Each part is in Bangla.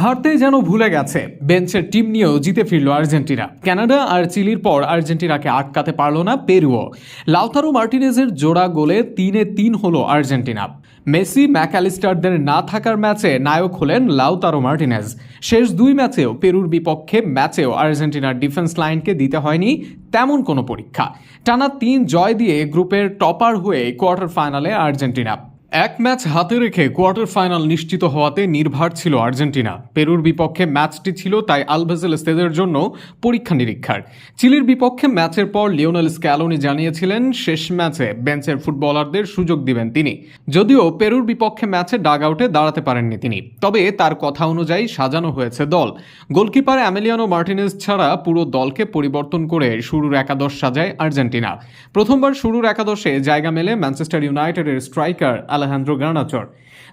হারতে যেন ভুলে গেছে। বেঞ্চের টিম নিয়েও জিতে ফিরল আর্জেন্টিনা। কানাডা আর চিলির পর আর্জেন্টিনাকে আটকাতে পারল না পেরুও। লাউতারো মার্টিনেজের জোড়া গোলে তিনে তিন হলো আর্জেন্টিনা। মেসি ম্যাকঅ্যালিস্টারদের না থাকার ম্যাচে নায়ক হলেন লাউতারো মার্টিনেজ। শেষ দুই ম্যাচেও পেরুর বিপক্ষে ম্যাচেও আর্জেন্টিনার ডিফেন্স লাইনকে দিতে হয়নি তেমন কোনো পরীক্ষা। টানা তিন জয় দিয়ে গ্রুপের টপার হয়ে কোয়ার্টার ফাইনালে আর্জেন্টিনা। এক ম্যাচ হাতে রেখে কোয়ার্টার ফাইনাল নিশ্চিত হওয়াতে নির্ভার ছিল আর্জেন্টিনা। পেরুর বিপক্ষে ম্যাচটি ছিল, তাই আলভেজেল স্তেদের জন্য পরীক্ষা নিরীক্ষার। চিলির বিপক্ষে ম্যাচের পর লিওনেল স্ক্যালোনি জানিয়েছিলেন, শেষ ম্যাচে বেঞ্চের ফুটবলারদের সুযোগ দিবেন তিনি। যদিও পেরুর বিপক্ষে ম্যাচে ডাগ আউটে দাঁড়াতে পারেননি তিনি। তবে তার কথা অনুযায়ী সাজানো হয়েছে দল। গোলকিপার অ্যামেলিয়ানো মার্টিনেজ ছাড়া পুরো দলকে পরিবর্তন করে শুরুর একাদশ সাজায় আর্জেন্টিনা। প্রথমবার শুরুর একাদশে জায়গা মেলে ম্যানচেস্টার ইউনাইটেডের স্ট্রাইকার আলেহান্দ্রো গার্নাচর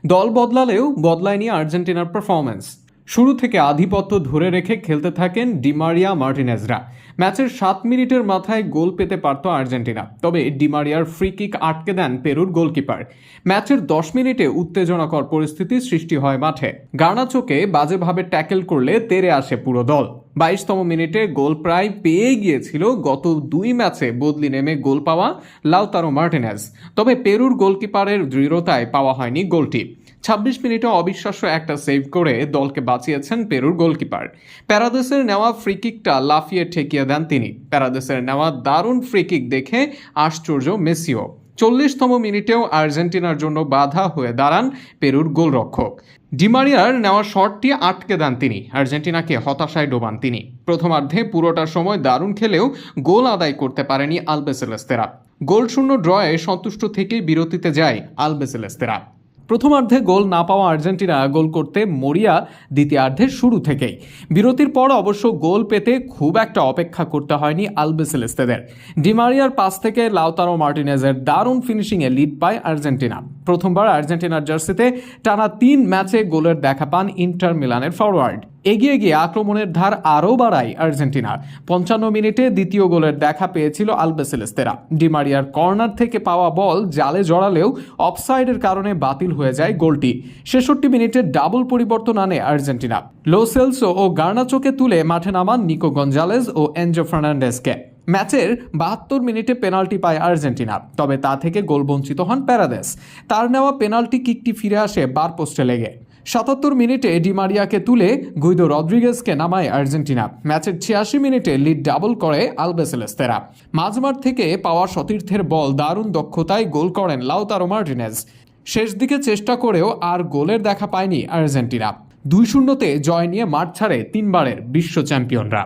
দল বদলালেও বদলায়নি আর্জেন্টিনার পারফরম্যান্স শুরু থেকে আধিপত্য ধরে রেখে খেলতে থাকেন ডিমারিয়া মার্টিনেজরা। ম্যাচের সাত মিনিটের মাথায় গোল পেতে পারত আর্জেন্টিনা। তবে ডিমারিয়ার ফ্রি কিক আটকে দেন পেরুর গোলকিপার ম্যাচের দশ মিনিটে উত্তেজনাকর পরিস্থিতি সৃষ্টি হয় মাঠে। গার্নাচোকে বাজেভাবে ট্যাকেল করলে তেরে আসে পুরো দল। বাইশতম মিনিটে গোল প্রায় পেয়ে গিয়েছিল গত দুই ম্যাচে বদলি নেমে গোল পাওয়া লাউতারো মার্টিনেজ। তবে পেরুর গোলকিপারের দৃঢ়তায় পাওয়া হয়নি গোলটি। ছাব্বিশ মিনিটে অবিশ্বাস্য একটা সেভ করে দলকে বাঁচিয়েছেন পেরুর গোলকিপার। প্যারাদেসের নেওয়া ফ্রিকিকটা লাফিয়ে ঠেকিয়ে দেন তিনি। প্যারাদেসের নেওয়া দারুণ ফ্রিকিক দেখে আশ্চর্য মেসিও। চল্লিশতম মিনিটেও আর্জেন্টিনার জন্য বাধা হয়ে দাঁড়ান পেরুর গোলরক্ষক। ডিমারিয়ার নেওয়া শটটি আটকে দেন তিনি। আর্জেন্টিনাকে হতাশায় ডোবান তিনি। প্রথমার্ধে পুরোটা সময় দারুণ খেলেও গোল আদায় করতে পারেনি আলবেসেলেস্তেরা। গোলশূন্য ড্রয়ে সন্তুষ্ট থেকেই বিরতিতে যায় আলবেসেলেস্তেরা। প্রথমার্ধে গোল না পাওয়া আর্জেন্টিনা গোল করতে মরিয়া দ্বিতীয়ার্ধের শুরু থেকেই। বিরতির পর অবশ্য গোল পেতে খুব একটা অপেক্ষা করতে হয়নি আলবেসেলেস্তেদের। ডিমারিয়ার পাস থেকে লাউতারো মার্টিনেজের দারুণ ফিনিশিংয়ে লিড পায় আর্জেন্টিনা। প্রথমবার আর্জেন্টিনার জার্সিতে টানা তিন ম্যাচে গোলের দেখা পান ইন্টার মিলানের ফরওয়ার্ড। এগিয়ে গিয়ে আক্রমণের ধার আরও বাড়ায় আর্জেন্টিনা। পঞ্চান্ন মিনিটে দ্বিতীয় গোলের দেখা পেয়েছিল আলবেসেলেস্তেরা। ডিমারিয়ার কর্নার থেকে পাওয়া বল জালে জড়ালেও অফসাইডের কারণে বাতিল হয়ে যায় গোলটি। ছেষট্টি মিনিটে ডাবল পরিবর্তন আনে আর্জেন্টিনা। লোসেলসো ও গার্নাচোকে তুলে মাঠে নামান নিকো গঞ্জালেজ ও এনজো ফার্নান্ডেসকে ম্যাচের বাহাত্তর মিনিটে পেনাল্টি পায় আর্জেন্টিনা, তবে তা থেকে গোল বঞ্চিত হন প্যারাদেস। তার নেওয়া পেনাল্টি কিকটি ফিরে আসে বার পোস্টে লেগে। সাতাত্তর মিনিটে ডিমারিয়াকে তুলে গুইদো রদ্রিগেজকে নামায় আর্জেন্টিনা। ম্যাচের ছিয়াশি মিনিটে লিড ডাবল করে আলবেসেলেস্তেরা। মাঝমাঠ থেকে পাওয়া সতীর্থের বল দারুণ দক্ষতায় গোল করেন লাউতারো মার্টিনেজ। শেষ দিকে চেষ্টা করেও আর গোলের দেখা পায়নি আর্জেন্টিনা। দুই শূন্যতে জয় নিয়ে মাঠ ছাড়ে তিনবারের বিশ্ব চ্যাম্পিয়নরা।